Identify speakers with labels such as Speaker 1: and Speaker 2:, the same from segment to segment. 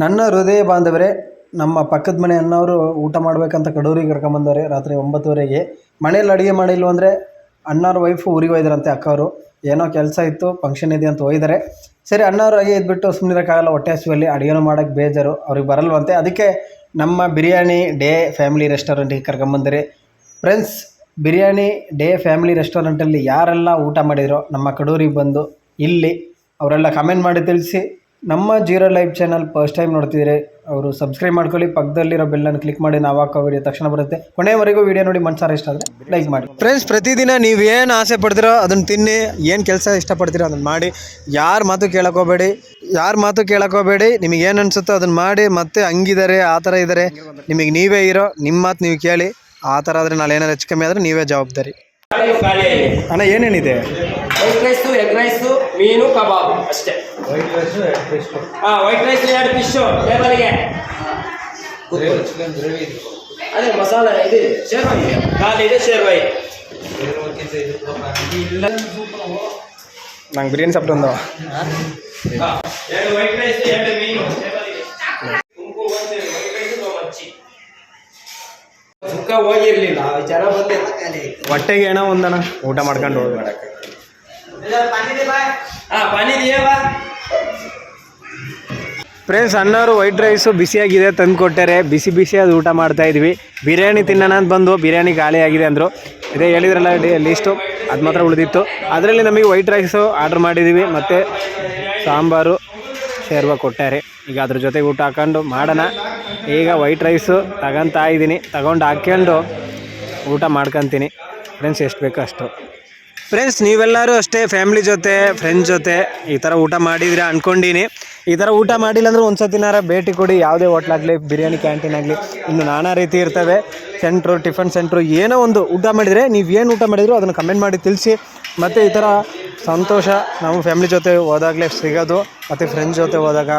Speaker 1: ನನ್ನ ಹೃದಯ ಬಾಂಧವರೇ, ನಮ್ಮ ಪಕ್ಕದ ಮನೆ ಅನ್ನೋರು ಊಟ ಮಾಡಬೇಕಂತ ಕಡೂರಿಗೆ ಕರ್ಕೊಂಬಂದವ್ರೆ ರಾತ್ರಿ ಒಂಬತ್ತುವರೆಗೆ. ಮನೇಲಿ ಅಡುಗೆ ಮಾಡಿಲ್ವ ಅಂದರೆ ಅಣ್ಣವ್ರ ವೈಫು ಊರಿಗೆ ಹೋಯ್ದಾರಂತೆ ಅಕ್ಕವರು. ಏನೋ ಕೆಲಸ ಇತ್ತು ಫಂಕ್ಷನ್ ಇದೆ ಅಂತ ಹೋಯ್ದಾರೆ ಸರಿ, ಅಣ್ಣವ್ರು ಹಾಗೆ ಇದ್ಬಿಟ್ಟು ಸುಮ್ಮನಿರೋಕ್ಕಾಗಲ್ಲ ಹೊಟ್ಟೆ ಹಸಿವಲ್ಲಿ ಅಡುಗೆನೂ ಮಾಡೋಕ್ಕೆ ಬೇಜಾರು, ಅವ್ರಿಗೆ ಬರಲ್ವಂತೆ. ಅದಕ್ಕೆ ನಮ್ಮ ಬಿರಿಯಾನಿ ಡೇ ಫ್ಯಾಮಿಲಿ ರೆಸ್ಟೋರೆಂಟಿಗೆ ಕರ್ಕೊಂಬಂದಿರಿ. ಫ್ರೆಂಡ್ಸ್, ಬಿರಿಯಾನಿ ಡೇ ಫ್ಯಾಮಿಲಿ ರೆಸ್ಟೋರೆಂಟಲ್ಲಿ ಯಾರೆಲ್ಲ ಊಟ ಮಾಡಿದ್ರೋ ನಮ್ಮ ಕಡೂರಿಗೆ ಬಂದು ಇಲ್ಲಿ ಅವರೆಲ್ಲ ಕಮೆಂಟ್ ಮಾಡಿ ತಿಳಿಸಿ. ನಮ್ಮ zero live channel first time ನೋಡ್ತಿದ್ರೆ, ಅವರು ಸಬ್ಸ್ಕ್ರೈಬ್ ಮಾಡ್ಕೊಳ್ಳಿ, ಪಕ್ಕದಲ್ಲಿರೋ ಬೆಲ್ಲನ್ನು ಕ್ಲಿಕ್ ಮಾಡಿ, ನಾವು ಹಾಕೋ ವಿಡಿಯೋ ತಕ್ಷಣ ಬರುತ್ತೆ. ಕೊನೆವರೆಗೂ ವಿಡಿಯೋ ನೋಡಿ ಮನ್ಸಾರ ಇಷ್ಟ ಆದರೆ ಲೈಕ್ ಮಾಡಿ. ಫ್ರೆಂಡ್ಸ್ ಪ್ರತಿದಿನ ನೀವು ಏನು ಆಸೆ ಪಡ್ತೀರೋ ಅದನ್ನು ತಿನ್ನಿ, ಏನು ಕೆಲಸ ಇಷ್ಟಪಡ್ತೀರೋ ಅದನ್ನು ಮಾಡಿ. ಯಾರ ಮಾತು ಕೇಳೋಕೋಬೇಡಿ, ಯಾರ ಮಾತು ಕೇಳೋಕೋಬೇಡಿ, ನಿಮಗೆ ಏನು ಅನಿಸುತ್ತೋ ಅದನ್ನು ಮಾಡಿ, ಮತ್ತೆ ಹಂಗಿದ್ದಾರೆ ಆ ಥರ ಇದ್ದಾರೆ ನಿಮಗೆ ನೀವೇ ಇರೋ ನಿಮ್ಮ ಮಾತು ನೀವು ಕೇಳಿ, ಆ ಥರ ಆದರೆ ನಾಳೆ ಏನಾರು ಹೆಚ್ಚು ಕಮ್ಮಿ ಆದರೆ ನೀವೇ ಜವಾಬ್ದಾರಿ.
Speaker 2: ಖಾಲಿ ಖಾಲಿ
Speaker 1: ಅಣ್ಣ ಏನೇನಿದೆ
Speaker 2: ವೈಟ್ ರೈಸು ಎಗ್ ರೈಸು ಮೀನು ಕಬಾಬ್ ಅಷ್ಟೇ ಹಾಂ ವೈಟ್ ರೈಸ್ ಎರಡು ಫಿಶು ಟೇಬಲ್ಗೆ ಅದೇ ಮಸಾಲೆ ಇದು ಶೇರ್ವಾ ಇದೆ ಖಾಲಿ ಇದೆ ಶೇರ್ವಾ ಇದೆ
Speaker 1: ನಂಗೆ ಬಿರಿಯಾನಿ ಸಾப்பிಟ್ಟು ಒಂದು
Speaker 2: ಹಾ, ಎರಡು ವೈಟ್ ರೈಸ್ ಎರಡು ಹೋಗಿರ್ಲಿಲ್ಲ ವಿಚಾರ ಬಂದೆ
Speaker 1: ಹೊಟ್ಟೆಗೆ ಏನೋ ಒಂದನ ಊಟ ಮಾಡ್ಕೊಂಡು ಹೋಗ್ಬೇಡ ಫ್ರೆಂಡ್ಸ್ ಅನ್ನೋರು ವೈಟ್ ರೈಸು ಬಿಸಿಯಾಗಿದೆ ತಂದು ಕೊಟ್ಟಾರೆ. ಬಿಸಿ ಬಿಸಿ ಅದು ಊಟ ಮಾಡ್ತಾ ಇದ್ವಿ. ಬಿರಿಯಾನಿ ತಿನ್ನೋಣ ಅಂತ ಬಂದು ಬಿರಿಯಾನಿ ಗಾಳಿ ಆಗಿದೆ ಅಂದರು. ಇದೇ ಹೇಳಿದ್ರಲ್ಲ ಲೀಸ್ಟು ಅದು ಮಾತ್ರ ಉಳಿದಿತ್ತು. ಅದರಲ್ಲಿ ನಮಗೆ ವೈಟ್ ರೈಸು ಆರ್ಡ್ರ್ ಮಾಡಿದ್ದೀವಿ ಮತ್ತು ಸಾಂಬಾರು ಶೇರ್ವ ಕೊಟ್ಟಾರೆ. ಈಗ ಅದ್ರ ಜೊತೆಗೆ ಊಟ ಹಾಕೊಂಡು ಮಾಡೋಣ. ಈಗ ವೈಟ್ ರೈಸು ತಗೊಂತಾ ಇದ್ದೀನಿ. ತಗೊಂಡು ಹಾಕ್ಕೊಂಡು ಊಟ ಮಾಡ್ಕೊತೀನಿ. ಫ್ರೆಂಡ್ಸ್ ಎಷ್ಟು ಬೇಕೋ ಅಷ್ಟು. ಫ್ರೆಂಡ್ಸ್ ನೀವೆಲ್ಲರೂ ಅಷ್ಟೇ ಫ್ಯಾಮ್ಲಿ ಜೊತೆ ಫ್ರೆಂಡ್ಸ್ ಜೊತೆ ಈ ಥರ ಊಟ ಮಾಡಿದ್ರೆ ಅಂದ್ಕೊಂಡೀನಿ ಈ ಥರ ಊಟ ಮಾಡಿಲ್ಲ ಅಂದ್ರೆ ಒಂದು ಸತಿನಾರ ಭೇಟಿ ಕೊಡಿ. ಯಾವುದೇ ಹೋಟ್ಲಾಗಲಿ ಬಿರಿಯಾನಿ ಕ್ಯಾಂಟೀನ್ ಆಗಲಿ, ಇನ್ನು ನಾನಾ ರೀತಿ ಇರ್ತವೆ. ಸೆಂಟ್ರು ಟಿಫನ್ ಸೆಂಟ್ರು ಏನೋ ಒಂದು ಊಟ ಮಾಡಿದರೆ, ನೀವು ಏನು ಊಟ ಮಾಡಿದ್ರು ಅದನ್ನು ಕಮೆಂಟ್ ಮಾಡಿ ತಿಳಿಸಿ. ಮತ್ತು ಈ ಥರ ಸಂತೋಷ ನಾವು ಫ್ಯಾಮ್ಲಿ ಜೊತೆ ಹೋದಾಗಲೇ ಸಿಗೋದು. ಮತ್ತು ಫ್ರೆಂಡ್ಸ್ ಜೊತೆ ಹೋದಾಗ,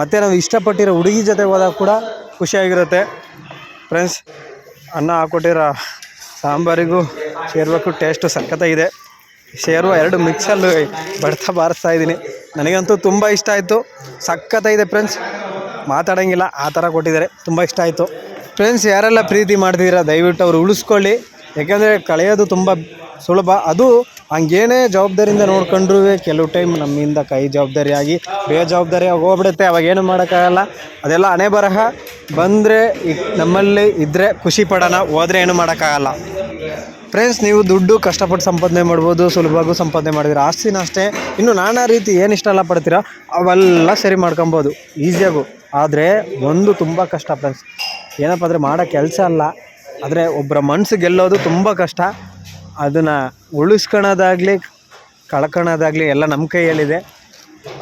Speaker 1: ಮತ್ತು ನಾವು ಇಷ್ಟಪಟ್ಟಿರೋ ಹುಡುಗಿ ಜೊತೆ ಹೋದಾಗ ಕೂಡ ಖುಷಿಯಾಗಿರುತ್ತೆ. ಫ್ರೆಂಡ್ಸ್ ಅನ್ನ ಹಾಕ್ಕೊಟ್ಟಿರೋ ಸಾಂಬಾರಿಗೂ ಶೇರ್ಬೇಕು ಟೇಸ್ಟು ಸಖತ್ತಾಗಿದೆ. ಸೇರುವ ಎರಡು ಮಿಕ್ಸಲ್ಲಿ ಬಡ್ತಾ ಬಾರಿಸ್ತಾ ಇದ್ದೀನಿ. ನನಗಂತೂ ತುಂಬ ಇಷ್ಟ ಆಯಿತು. ಸಖತ್ತಾಗಿದೆ ಫ್ರೆಂಡ್ಸ್ ಮಾತಾಡೋಂಗಿಲ್ಲ, ಆ ಥರ ಕೊಟ್ಟಿದ್ದಾರೆ. ತುಂಬ ಇಷ್ಟ ಆಯಿತು. ಫ್ರೆಂಡ್ಸ್ ಯಾರೆಲ್ಲ ಪ್ರೀತಿ ಮಾಡ್ತಿದ್ದೀರಾ, ದಯವಿಟ್ಟು ಅವರು ಉಳಿಸ್ಕೊಳ್ಳಿ. ಯಾಕೆಂದರೆ ಕಳೆಯೋದು ತುಂಬ ಸುಲಭ. ಅದು ಹಂಗೇನೇ ಜವಾಬ್ದಾರಿಯಿಂದ ನೋಡ್ಕೊಂಡ್ರೂ ಕೆಲವು ಟೈಮ್ ನಮ್ಮಿಂದ ಕೈ ಜವಾಬ್ದಾರಿಯಾಗಿ ಬೇಜವಾಬ್ದಾರಿಯಾಗಿ ಹೋಗ್ಬಿಡುತ್ತೆ, ಅವಾಗ ಏನು ಮಾಡೋಕ್ಕಾಗಲ್ಲ. ಅದೆಲ್ಲ ಹಣೆ ಬರಹ. ಬಂದರೆ ನಮ್ಮಲ್ಲಿ ಇದ್ದರೆ ಖುಷಿ ಪಡೋಣ, ಹೋದರೆ ಏನು ಮಾಡೋಕ್ಕಾಗಲ್ಲ. ಫ್ರೆಂಡ್ಸ್ ನೀವು ದುಡ್ಡು ಕಷ್ಟಪಟ್ಟು ಸಂಪಾದನೆ ಮಾಡ್ಬೋದು, ಸುಲಭವಾಗೂ ಸಂಪಾದನೆ ಮಾಡಿದ್ರೆ ಆಸ್ತಿನ ಅಷ್ಟೇ. ಇನ್ನು ನಾನಾ ರೀತಿ ಏನು ಇಷ್ಟ ಎಲ್ಲ ಪಡ್ತೀರೋ, ಅವೆಲ್ಲ ಸರಿ ಮಾಡ್ಕೊಬೋದು. ಈಸಿಯಾಗು ಆದರೆ ಒಂದು ತುಂಬ ಕಷ್ಟ ಫ್ರೆಂಡ್ಸ್ ಏನಪ್ಪ ಅಂದರೆ ಮಾಡೋ ಕೆಲಸ ಅಲ್ಲ. ಆದರೆ ಒಬ್ಬರ ಮನಸ್ಸು ಗೆಲ್ಲೋದು ತುಂಬ ಕಷ್ಟ. ಅದನ್ನು ಉಳಿಸ್ಕೊಳೋದಾಗಲಿ ಕಳ್ಕೊಳೋದಾಗಲಿ ಎಲ್ಲ ನಮ್ಮ ಕೈಯಲ್ಲಿದೆ.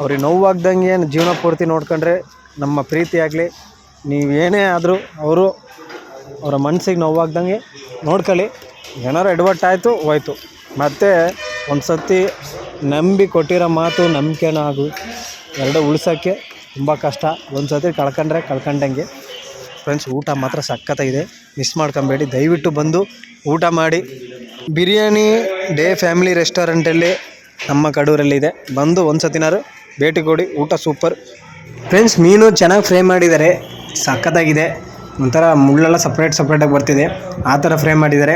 Speaker 1: ಅವ್ರಿಗೆ ನೋವಾಗ್ದಂಗೆ ಜೀವನ ಪೂರ್ತಿ ನೋಡ್ಕೊಂಡ್ರೆ ನಮ್ಮ ಪ್ರೀತಿ ಆಗಲಿ ನೀವೇನೇ ಆದರೂ ಅವರು ಅವರ ಮನಸ್ಸಿಗೆ ನೋವಾಗ್ದಂಗೆ ನೋಡ್ಕೊಳ್ಳಿ. ಏನಾರು ಎಡವಟ್ಟು ಆಯಿತು, ಹೋಯ್ತು. ಮತ್ತು ಒಂದು ಸತಿ ನಂಬಿ ಕೊಟ್ಟಿರೋ ಮಾತು ನಂಬಿಕೆನೂ ಆಗು. ಎರಡು ಉಳ್ಸೋಕ್ಕೆ ತುಂಬ ಕಷ್ಟ. ಒಂದು ಸತಿ ಕಳ್ಕೊಂಡ್ರೆ ಕಳ್ಕೊಂಡಂಗೆ. ಫ್ರೆಂಡ್ಸ್ ಊಟ ಮಾತ್ರ ಸಖತ್ತಾಗಿದೆ ಮಿಸ್ ಮಾಡ್ಕೊಬೇಡಿ. ದಯವಿಟ್ಟು ಬಂದು ಊಟ ಮಾಡಿ. ಬಿರಿಯಾನಿ ಡೇ ಫ್ಯಾಮಿಲಿ ರೆಸ್ಟೋರೆಂಟಲ್ಲಿ ನಮ್ಮ ಕಡೂರಲ್ಲಿದೆ. ಬಂದು ಒಂದು ಸತಿನಾರು ಭೇಟಿ ಕೊಡಿ, ಊಟ ಸೂಪರ್. ಫ್ರೆಂಡ್ಸ್ ಮೀನು ಚೆನ್ನಾಗಿ ಫ್ರೈ ಮಾಡಿದ್ದಾರೆ ಸಖತ್ತಾಗಿದೆ. ಒಂಥರ ಮುಳ್ಳೆಲ್ಲ ಸಪ್ರೇಟ್ ಸಪ್ರೇಟಾಗಿ ಬರ್ತಿದೆ. ಆ ಥರ ಫ್ರೈ ಮಾಡಿದ್ದಾರೆ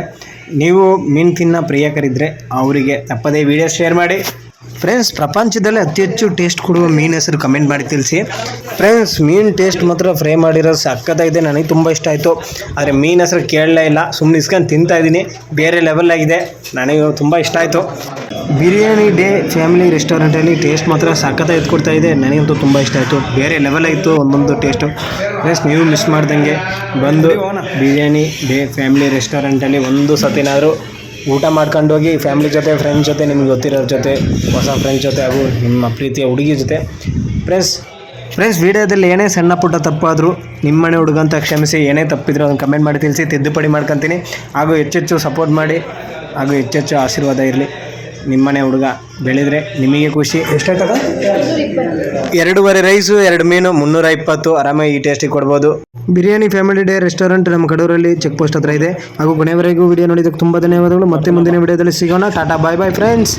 Speaker 1: ನೀವು ಮೀನು ತಿನ್ನ ಪ್ರಿಯಕರಿದ್ದರೆ ಅವರಿಗೆ ತಪ್ಪದೇ ವಿಡಿಯೋ ಶೇರ್ ಮಾಡಿ. ಫ್ರೆಂಡ್ಸ್ ಪ್ರಪಂಚದಲ್ಲೇ ಅತಿ ಹೆಚ್ಚು ಟೇಸ್ಟ್ ಕೊಡುವ ಮೀನು ಹೆಸರು ಕಮೆಂಟ್ ಮಾಡಿ ತಿಳಿಸಿ. ಫ್ರೆಂಡ್ಸ್ ಮೀನು ಟೇಸ್ಟ್ ಮಾತ್ರ ಫ್ರೈ ಮಾಡಿರೋ ಸಕ್ಕತ್ತಾಗಿದೆ ನನಗೆ ತುಂಬ ಇಷ್ಟ ಆಯಿತು. ಆದರೆ ಮೀನು ಹೆಸರು ಕೇಳಲೇ ಇಲ್ಲ ಸುಮ್ಮನೆ ಇಸ್ಕೊಂಡು ತಿಂತಾ ಇದ್ದೀನಿ. ಬೇರೆ ಲೆವೆಲ್ಲಾಗಿದೆ ನನಗೆ ತುಂಬ ಇಷ್ಟ ಆಯಿತು. ಬಿರಿಯಾನಿ ಡೇ ಫ್ಯಾಮಿಲಿ ರೆಸ್ಟೋರೆಂಟಲ್ಲಿ ಟೇಸ್ಟ್ ಮಾತ್ರ ಸಕ್ಕತ್ತಾಗಿ ಎತ್ಕೊಡ್ತಾ ಇದೆ ನನಗಂತೂ ತುಂಬ ಇಷ್ಟ ಆಯಿತು. ಬೇರೆ ಲೆವೆಲ್ ಆಯಿತು ಒಂದೊಂದು ಟೇಸ್ಟು ಫ್ರೆಂಡ್ಸ್ ನೀವು ಮಿಸ್ ಮಾಡ್ದಂಗೆ ಬಂದು ಬಿರಿಯಾನಿ ಡೇ ಫ್ಯಾಮಿಲಿ ರೆಸ್ಟೋರೆಂಟಲ್ಲಿ ಒಂದು ಸತಿನಾದರೂ ಊಟ ಮಾಡ್ಕೊಂಡು ಹೋಗಿ ಫ್ಯಾಮಿಲಿ ಜೊತೆ ಫ್ರೆಂಡ್ಸ್ ಜೊತೆ, ನಿಮ್ಗೆ ಗೊತ್ತಿರೋರ ಜೊತೆ, ಹೊಸ ಫ್ರೆಂಡ್ಸ್ ಜೊತೆ ಹಾಗೂ ನಿಮ್ಮ ಪ್ರೀತಿಯ ಹುಡುಗಿ ಜೊತೆ. ಫ್ರೆಂಡ್ಸ್ ಫ್ರೆಂಡ್ಸ್ ವಿಡಿಯೋದಲ್ಲಿ ಏನೇ ಸಣ್ಣ ಪುಟ್ಟ ತಪ್ಪಾದರೂ ನಿಮ್ಮನೆ ಹುಡುಗ ಅಂತ ಕ್ಷಮಿಸಿ, ಏನೇ ತಪ್ಪಿದ್ರು ಅದನ್ನು ಕಮೆಂಟ್ ಮಾಡಿ ತಿಳಿಸಿ, ತಿದ್ದುಪಡಿ ಮಾಡ್ಕೊತೀನಿ. ಹಾಗೂ ಹೆಚ್ಚೆಚ್ಚು ಸಪೋರ್ಟ್ ಮಾಡಿ, ಹಾಗೂ ಹೆಚ್ಚೆಚ್ಚು ಆಶೀರ್ವಾದ ಇರಲಿ. ನಿಮ್ಮನೆ ಹುಡುಗ ಬೆಳೆದರೆ ನಿಮಗೆ ಖುಷಿ. ಎಷ್ಟಾಯ್ತದ ಎರಡೂವರೆ ರೈಸು ಎರಡು ಮೀನು ಮುನ್ನೂರ ಇಪ್ಪತ್ತು. ಆರಾಮಾಗಿ ಈ ಟೇಸ್ಟಿಗೆ ಕೊಡ್ಬೋದು. ಬಿರಿಯಾನಿ ಫ್ಯಾಮಿಲಿ ಡೇ ರೆಸ್ಟೋರೆಂಟ್ ನಮ್ಮ ಕಡೂರಲ್ಲಿ ಚೆಕ್ ಪೋಸ್ಟ್ ಹತ್ರ ಇದೆ. ಹಾಗೂ ಕೊನೆವರೆಗೂ ವಿಡಿಯೋ ನೋಡಿದಕ್ಕೆ ತುಂಬ ಧನ್ಯವಾದಗಳು. ಮತ್ತೆ ಮುಂದಿನ ವಿಡಿಯೋದಲ್ಲಿ ಸಿಗೋಣ. ಟಾಟಾ ಬಾಯ್ ಬಾಯ್ ಫ್ರೆಂಡ್ಸ್